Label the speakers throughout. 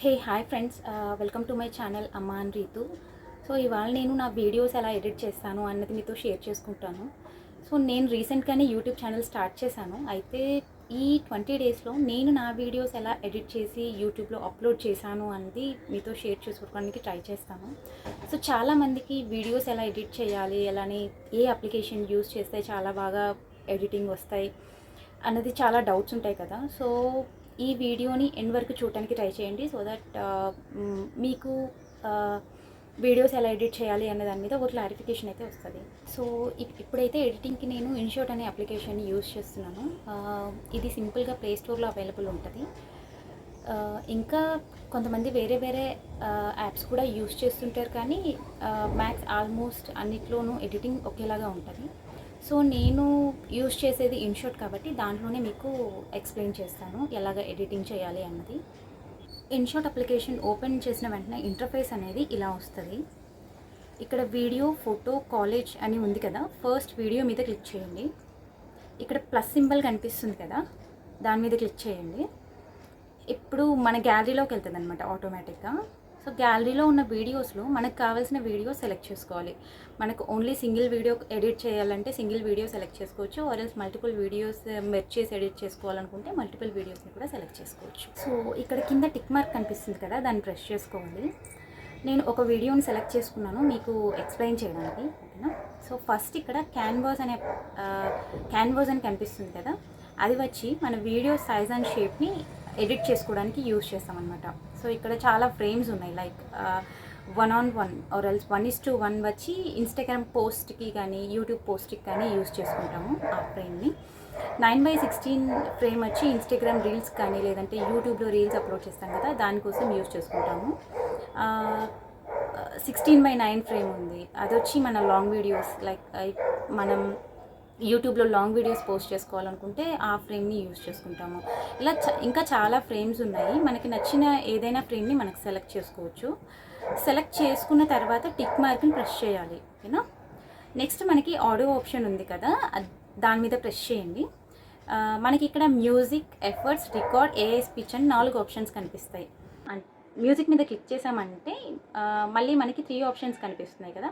Speaker 1: Hey hi friends welcome to my channel Amman Ritu so ఇవాళ నేను నా వీడియోస్ ఎలా ఎడిట్ చేస్తాను అన్నది మీతో షేర్ చేసుకుంటాను. సో నేను రీసెంట్గానే యూట్యూబ్ ఛానల్ స్టార్ట్ చేశాను. అయితే ఈ ట్వంటీ డేస్లో నేను నా వీడియోస్ ఎలా ఎడిట్ చేసి యూట్యూబ్లో అప్లోడ్ చేశాను అన్నది మీతో షేర్ చేసుకోవడానికి ట్రై చేస్తాను. సో చాలామందికి వీడియోస్ ఎలా ఎడిట్ చేయాలి ఎలానే ఏ అప్లికేషన్ యూస్ చేస్తే చాలా బాగా ఎడిటింగ్ వస్తాయి అన్నది చాలా డౌట్స్ ఉంటాయి కదా. సో ఈ వీడియోని ఎండ్ వరకు చూడటానికి ట్రై చేయండి. సో దట్ uh, మీకు uh, వీడియోస్ ఎలా ఎడిట్ చేయాలి అనే దాని మీద ఒక క్లారిఫికేషన్ అయితే వస్తుంది. సో ఇప్పుడైతే ఎడిటింగ్కి నేను ఇన్షాట్ అనే అప్లికేషన్ యూజ్ చేస్తున్నాను. Uh, ఇది సింపుల్గా ప్లే స్టోర్లో అవైలబుల్ ఉంటుంది. ఇంకా కొంతమంది వేరే వేరే యాప్స్ కూడా యూస్ చేస్తుంటారు కానీ మ్యాక్స్ ఆల్మోస్ట్ అన్నిట్లోనూ ఎడిటింగ్ ఒకేలాగా ఉంటుంది. సో నేను యూజ్ చేసేది ఇన్షాట్ కాబట్టి దాంట్లోనే మీకు ఎక్స్ప్లెయిన్ చేస్తాను ఎలాగ ఎడిటింగ్ చేయాలి అన్నది. ఇన్షాట్ అప్లికేషన్ ఓపెన్ చేసిన వెంటనే ఇంటర్ఫేస్ అనేది ఇలా వస్తుంది. ఇక్కడ వీడియో ఫోటో కాలేజ్ అని ఉంది కదా ఫస్ట్ వీడియో మీద క్లిక్ చేయండి. ఇక్కడ ప్లస్ సింబల్ కనిపిస్తుంది కదా దాని మీద క్లిక్ చేయండి. ఇప్పుడు మన గ్యాలరీలోకి వెళ్తుంది అనమాట ఆటోమేటిక్గా. సో గ్యాలరీలో ఉన్న వీడియోస్లో మనకు కావాల్సిన వీడియో సెలెక్ట్ చేసుకోవాలి. మనకు ఓన్లీ సింగిల్ వీడియో ఎడిట్ చేయాలంటే సింగిల్ వీడియో సెలెక్ట్ చేసుకోవచ్చు. Or else multiple videos merge చేసి ఎడిట్ చేసుకోవాలనుకుంటే మల్టిపుల్ వీడియోస్ని కూడా సెలెక్ట్ చేసుకోవచ్చు. సో ఇక్కడ కింద టిక్ మార్క్ కనిపిస్తుంది కదా దాన్ని ప్రెస్ చేసుకోవాలి నేను ఒక వీడియోని సెలెక్ట్ చేసుకున్నాను మీకు ఎక్స్ప్లెయిన్ చేయడానికి ఓకేనా? సో ఫస్ట్ ఇక్కడ క్యాన్వాస్ అనే uh, క్యాన్వాస్ అని కనిపిస్తుంది కదా అది వచ్చి మన వీడియో సైజ్ అండ్ షేప్ని ఎడిట్ చేసుకోవడానికి యూజ్ చేస్తామన్నమాట. సో ఇక్కడ చాలా ఫ్రేమ్స్ ఉన్నాయి. Like one on one or else one is to one వచ్చి ఇన్స్టాగ్రామ్ పోస్ట్కి కానీ యూట్యూబ్ పోస్ట్కి కానీ యూజ్ చేసుకుంటాము ఆ ఫ్రేమ్ని. నైన్ బై సిక్స్టీన్ ఫ్రేమ్ వచ్చి ఇన్స్టాగ్రామ్ రీల్స్ కానీ లేదంటే యూట్యూబ్లో రీల్స్ అప్లోడ్ చేస్తాం కదా దానికోసం యూజ్ చేసుకుంటాము. సిక్స్టీన్ బై నైన్ ఫ్రేమ్ ఉంది. అది వచ్చి మన లాంగ్ వీడియోస్ లైక్ మనం యూట్యూబ్లో లాంగ్ వీడియోస్ పోస్ట్ చేసుకోవాలనుకుంటే ఆ ఫ్రేమ్ని యూజ్ చేసుకుంటాము. ఇలా చ- ఇంకా చాలా ఫ్రేమ్స్ ఉన్నాయి. మనకి నచ్చిన ఏదైనా ఫ్రేమ్ని మనకు సెలెక్ట్ చేసుకోవచ్చు. సెలెక్ట్ చేసుకున్న తర్వాత టిక్ మార్క్ని ప్రెస్ చేయాలి ఓకేనా? నెక్స్ట్ మనకి ఆడియో ఆప్షన్ ఉంది కదా దాని మీద ప్రెస్ చేయండి. మనకి ఇక్కడ music effects record AI speech అని నాలుగు ఆప్షన్స్ కనిపిస్తాయి. మ్యూజిక్ మీద క్లిక్ చేసామంటే మళ్ళీ మనకి త్రీ ఆప్షన్స్ కనిపిస్తున్నాయి కదా.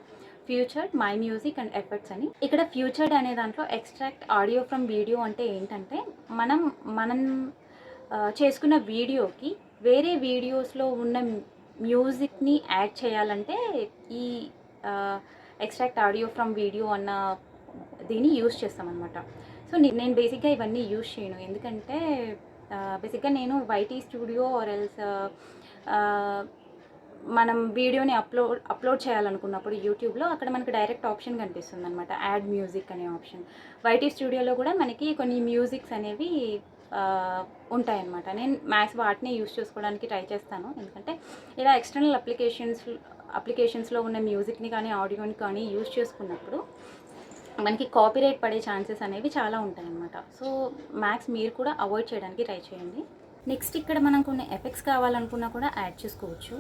Speaker 1: Featured my music and effects అని. ఇక్కడ ఫ్యూచర్డ్ అనే దాంట్లో ఎక్స్ట్రాక్ట్ ఆడియో ఫ్రమ్ వీడియో అంటే ఏంటంటే మనం మనం చేసుకున్న వీడియోకి వేరే వీడియోస్లో ఉన్న మ్యూజిక్ని యాడ్ చేయాలంటే ఈ ఎక్స్ట్రాక్ట్ ఆడియో ఫ్రమ్ వీడియో అన్న దీన్ని యూస్ చేస్తామన్నమాట. సో నేను బేసిక్గా ఇవన్నీ యూస్ చేయను. ఎందుకంటే బేసిక్గా నేను వైటీ స్టూడియో ఆర్ ఎల్స్ మనం వీడియోని అప్లోడ్ అప్లోడ్ చేయాలనుకున్నప్పుడు యూట్యూబ్లో అక్కడ మనకి డైరెక్ట్ ఆప్షన్ కనిపిస్తుంది అనమాట యాడ్ మ్యూజిక్ అనే ఆప్షన్. వైటీ స్టూడియోలో కూడా మనకి కొన్ని మ్యూజిక్స్ అనేవి ఉంటాయన్నమాట. నేను మ్యాక్స్ వాటిని యూస్ చేసుకోవడానికి ట్రై చేస్తాను. ఎందుకంటే ఇలా ఎక్స్టర్నల్ అప్లికేషన్స్ అప్లికేషన్స్లో ఉన్న మ్యూజిక్ని కానీ ఆడియోని కానీ యూస్ చేసుకున్నప్పుడు మనకి కాపీరైట్ పడే ఛాన్సెస్ అనేవి చాలా ఉంటాయన్నమాట. సో మ్యాక్స్ మీరు కూడా అవాయిడ్ చేయడానికి ట్రై చేయండి. నెక్స్ట్ ఇక్కడ మనం కొన్ని ఎఫెక్ట్స్ కావాలనుకున్నా కూడా యాడ్ చేసుకోవచ్చు.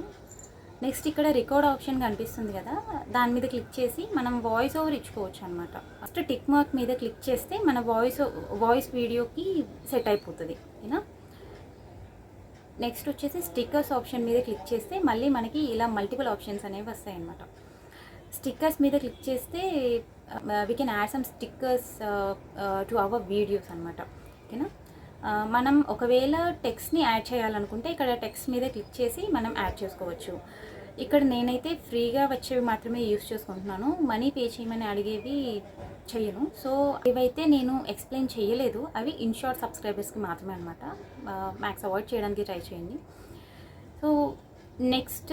Speaker 1: నెక్స్ట్ ఇక్కడ రికార్డ్ ఆప్షన్ కనిపిస్తుంది కదా దాని మీద క్లిక్ చేసి మనం వాయిస్ ఓవర్ ఇచ్చుకోవచ్చు అనమాట ఫస్ట్ టిక్ మార్క్ మీద క్లిక్ చేస్తే మన వాయిస్ వాయిస్ వీడియోకి సెట్ అయిపోతుంది ఓకేనా నెక్స్ట్ వచ్చేసి స్టిక్కర్స్ ఆప్షన్ మీద క్లిక్ చేస్తే మళ్ళీ మనకి ఇలా మల్టిపుల్ ఆప్షన్స్ అనేవి వస్తాయి స్టిక్కర్స్ మీద క్లిక్ చేస్తే we can add some stickers to our videos అనమాట ఓకేనా? మనం ఒకవేళ టెక్స్ట్ని యాడ్ చేయాలనుకుంటే ఇక్కడ టెక్స్ట్ మీద క్లిక్ చేసి మనం యాడ్ చేసుకోవచ్చు. ఇక్కడ నేనైతే ఫ్రీగా వచ్చేవి మాత్రమే యూస్ చేసుకుంటున్నాను. మనీ పే చేయమని అడిగేవి చేయను సో ఇవైతే నేను ఎక్స్ప్లెయిన్ చేయలేదు అవి ఇన్షార్ట్ సబ్స్క్రైబర్స్కి మాత్రమే అనమాట మ్యాక్స్ అవాయిడ్ చేయడానికి ట్రై చేయండి. సో నెక్స్ట్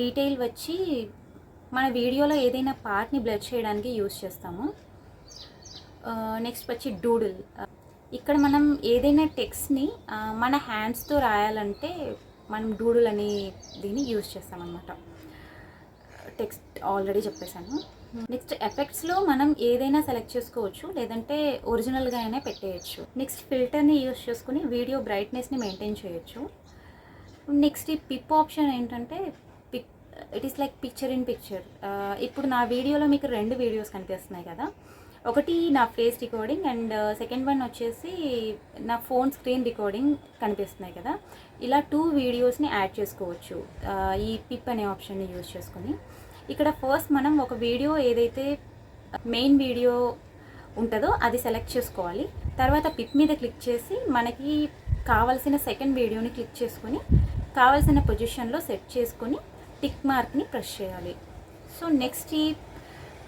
Speaker 1: డీటెయిల్ వచ్చి మన వీడియోలో ఏదైనా పార్ట్ని బ్లడ్ చేయడానికి యూస్ చేస్తాము. నెక్స్ట్ వచ్చి డూడుల్. ఇక్కడ మనం ఏదైనా టెక్స్ట్ని మన హ్యాండ్స్తో రాయాలంటే మనం డూడుల్ అనే దీన్ని యూస్ చేస్తామన్నమాట. టెక్స్ట్ ఆల్రెడీ చెప్పేశాను. నెక్స్ట్ ఎఫెక్ట్స్లో మనం ఏదైనా సెలెక్ట్ చేసుకోవచ్చు లేదంటే ఒరిజినల్గా అయినా పెట్టేయచ్చు. నెక్స్ట్ ఫిల్టర్ని యూస్ చేసుకుని వీడియో బ్రైట్నెస్ని మెయింటైన్ చేయొచ్చు. నెక్స్ట్ ఈ పిప్ ఆప్షన్ ఏంటంటే pick it is like picture in picture ఇప్పుడు నా వీడియోలో మీకు రెండు వీడియోస్ కనిపిస్తున్నాయి కదా. ఒకటి నా face recording and second one వచ్చేసి నా ఫోన్ స్క్రీన్ రికార్డింగ్ కనిపిస్తున్నాయి కదా. ఇలా టూ వీడియోస్ని యాడ్ చేసుకోవచ్చు. Uh, ఈ పిప్ అనే ఆప్షన్ని యూజ్ చేసుకొని. ఇక్కడ ఫస్ట్ మనం ఒక వీడియో ఏదైతే మెయిన్ వీడియో ఉంటుందో అది సెలెక్ట్ చేసుకోవాలి. తర్వాత పిప్ మీద క్లిక్ చేసి మనకి కావాల్సిన సెకండ్ వీడియోని క్లిక్ చేసుకొని కావాల్సిన పొజిషన్లో సెట్ చేసుకొని టిక్ మార్క్ని ప్రెస్ చేయాలి. సో నెక్స్ట్ ఈ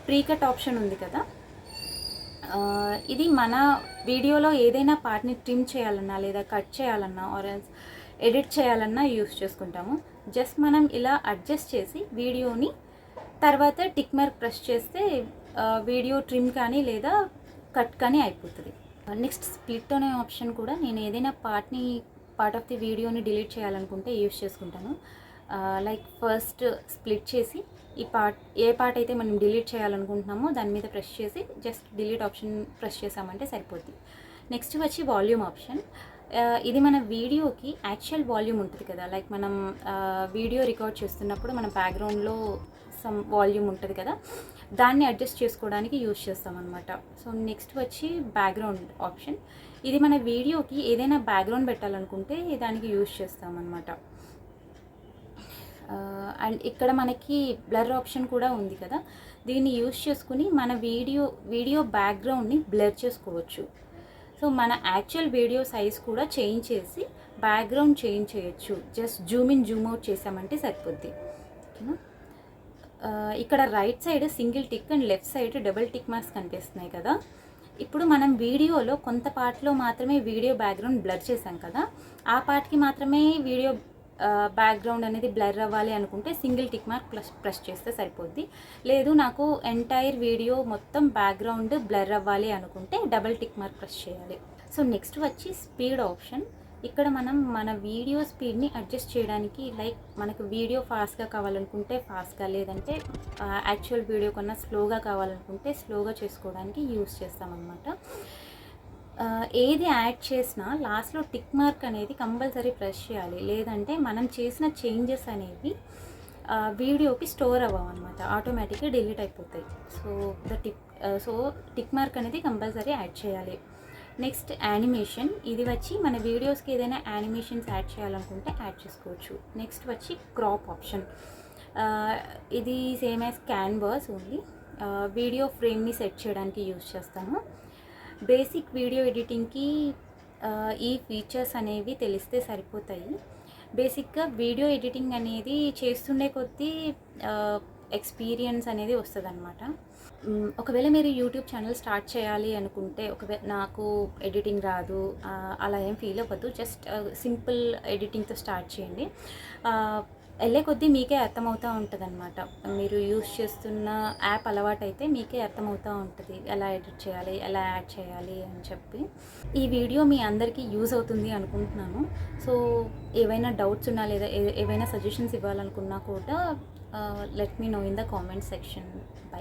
Speaker 1: ప్రీకట్ ఆప్షన్ ఉంది కదా. ఇది మన వీడియోలో ఏదైనా పార్ట్ని ట్రిమ్ చేయాలన్నా లేదా కట్ చేయాలన్నా ఆర్ ఎడిట్ చేయాలన్నా యూస్ చేసుకుంటాము. జస్ట్ మనం ఇలా అడ్జస్ట్ చేసి వీడియోని తర్వాత టిక్ మార్క్ ప్రెస్ చేస్తే వీడియో ట్రిమ్ కానీ లేదా కట్ కానీ అయిపోతుంది. నెక్స్ట్ స్ప్లిట్ అనే ఆప్షన్ కూడా నేను ఏదైనా పార్ట్ని పార్ట్ ఆఫ్ ది వీడియోని డిలీట్ చేయాలనుకుంటే యూస్ చేసుకుంటాను. లైక్ ఫస్ట్ స్ప్లిట్ చేసి ఈ పార్ట్ ఏ పార్ట్ అయితే మనం డిలీట్ చేయాలనుకుంటున్నామో దాని మీద ప్రెస్ చేసి జస్ట్ డిలీట్ ఆప్షన్ ప్రెస్ చేసామంటే సరిపోద్ది. నెక్స్ట్ వచ్చి వాల్యూమ్ ఆప్షన్ ఇది మన వీడియోకి యాక్చువల్ వాల్యూమ్ ఉంటుంది కదా లైక్ మనం వీడియో రికార్డ్ చేస్తున్నప్పుడు మన బ్యాక్గ్రౌండ్లో సమ్ వాల్యూమ్ ఉంటుంది కదా దాన్ని అడ్జస్ట్ చేసుకోవడానికి యూస్ చేస్తాం అనమాట సో నెక్స్ట్ వచ్చి బ్యాక్గ్రౌండ్ ఆప్షన్ ఇది మన వీడియోకి ఏదైనా బ్యాక్గ్రౌండ్ పెట్టాలనుకుంటే దానికి యూజ్ చేస్తామన్నమాట. అండ్ ఇక్కడ మనకి బ్లర్ ఆప్షన్ కూడా ఉంది కదా. దీన్ని యూస్ చేసుకుని మన వీడియో వీడియో బ్యాక్గ్రౌండ్ని బ్లర్ చేసుకోవచ్చు. సో మన యాక్చువల్ వీడియో సైజ్ కూడా చేంజ్ చేసి బ్యాక్గ్రౌండ్ చేంజ్ చేయొచ్చు. Just zoom in zoom out చేసామంటే సరిపోద్ది. ఓకేనా? ఇక్కడ right side single tick and left side double tick marks కనిపిస్తున్నాయి కదా. ఇప్పుడు మనం వీడియోలో కొంత పార్ట్లో మాత్రమే వీడియో బ్యాక్గ్రౌండ్ బ్లర్ చేసాం కదా. ఆ పార్ట్కి మాత్రమే వీడియో బ్యాక్గ్రౌండ్ అనేది బ్లర్ అవ్వాలి అనుకుంటే single tick mark plus press చేస్తే సరిపోద్ది. లేదు నాకు ఎంటైర్ వీడియో మొత్తం బ్యాక్గ్రౌండ్ బ్లర్ అవ్వాలి అనుకుంటే డబుల్ టిక్ మార్క్ ప్రెస్ చేయాలి. సో నెక్స్ట్ వచ్చి స్పీడ్ ఆప్షన్ ఇక్కడ మనం మన వీడియో స్పీడ్ని అడ్జస్ట్ చేయడానికి లైక్ మనకు వీడియో ఫాస్ట్గా కావాలనుకుంటే ఫాస్ట్గా లేదంటే యాక్చువల్ వీడియో కన్నా స్లోగా కావాలనుకుంటే స్లోగా చేసుకోవడానికి యూస్ చేస్తామన్నమాట. ఏది యాడ్ చేసినా లాస్ట్లో టిక్ మార్క్ అనేది కంపల్సరీ ప్రెస్ చేయాలి. లేదంటే మనం చేసిన చేంజెస్ అనేవి వీడియోకి స్టోర్ అవ్వవు అనమాట ఆటోమేటిక్గా డిలీట్ అయిపోతాయి. So the tick so tick mark అనేది కంపల్సరీ యాడ్ చేయాలి. Next animation. ఇది వచ్చి మన వీడియోస్కి ఏదైనా యానిమేషన్స్ యాడ్ చేయాలనుకుంటే యాడ్ చేసుకోవచ్చు. నెక్స్ట్ వచ్చి క్రాప్ ఆప్షన్. ఇది same as canvas only. Video ఫ్రేమ్ని set చేయడానికి యూజ్ చేస్తాము బేసిక్ వీడియో ఎడిటింగ్కి ఈ ఫీచర్స్ అనేవి తెలిస్తే సరిపోతాయి. బేసిక్గా వీడియో ఎడిటింగ్ అనేది చేస్తుండే కొద్దీ ఎక్స్పీరియన్స్ అనేది వస్తుంది అనమాట ఒకవేళ మీరు యూట్యూబ్ ఛానల్ స్టార్ట్ చేయాలి అనుకుంటే ఒకవేళ నాకు ఎడిటింగ్ రాదు అలా ఏం ఫీల్ అవ్వద్దు. జస్ట్ సింపుల్ ఎడిటింగ్తో స్టార్ట్ చేయండి. వెళ్ళే కొద్దీ మీకే అర్థమవుతూ ఉంటుంది అనమాట మీరు యూస్ చేస్తున్న యాప్ అలవాటైతే మీకే అర్థమవుతూ ఉంటుంది. ఎలా ఎడిట్ చేయాలి ఎలా యాడ్ చేయాలి అని చెప్పి. ఈ వీడియో మీ అందరికీ యూజ్ అవుతుంది అనుకుంటున్నాను. సో ఏవైనా డౌట్స్ ఉన్నా లేదా ఏ- ఏవైనా సజెషన్స్ ఇవ్వాలనుకున్నా కూడా let me know in the comment section bye